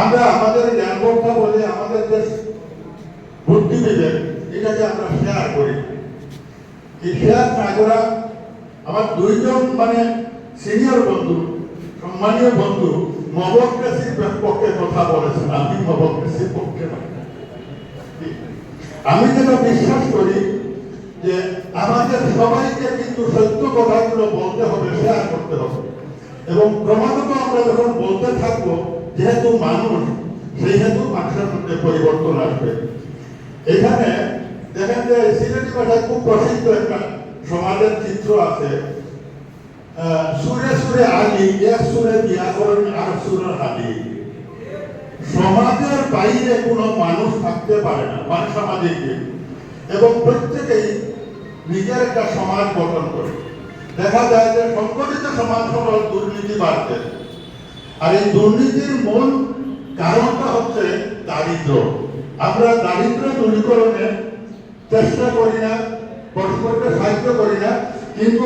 আমরা আমাদের জ্ঞানবর্ধা বলে আমাদের যে বুদ্ধি বিবেক এটাকে আমরা শেয়ার করি। এই শেয়ার না করা আমার দুইজন মানে সিনিয়র বন্ধু, সম্মানীয় বন্ধু মবক্রেসির পক্ষে কথা বলেছেন। আমি মবক্রেসির পক্ষে নই। আমি যেটা বিশ্বাস করি যে আমাদের সবাইকে কিন্তু সত্য কথাগুলো বলতে হবে শেয়ার করতে হবে। এবং ক্রমাগত আমরা যখন বলতে থাকব যেহেতু মানুষ সেই হেতু মানুষের মধ্যে পরিবর্তন আসবে। এখানে দেখেন যে সিলেটি ভাষায় খুব প্রসিদ্ধ একটা সমাজের চিত্র আছে। সুরে সুরে আলি, এক সুরে দিয়া করেন আর সুরে হালি। সমাজের বাইরে কোনো মানুষ থাকতে পারে না মানে সামাজিক এবং প্রত্যেকেই নিজের একটা সমাজ গঠন করে। দেখা যায় যে সংগঠিত সমাজ হল দুর্নীতি বাড়ছে আর এই দুর্নীতির মূল কারণটা হচ্ছে দারিদ্র আমরা দারিদ্র দূরীকরণে চেষ্টা করি না পরস্পরকে সাহায্য করি না, কিন্তু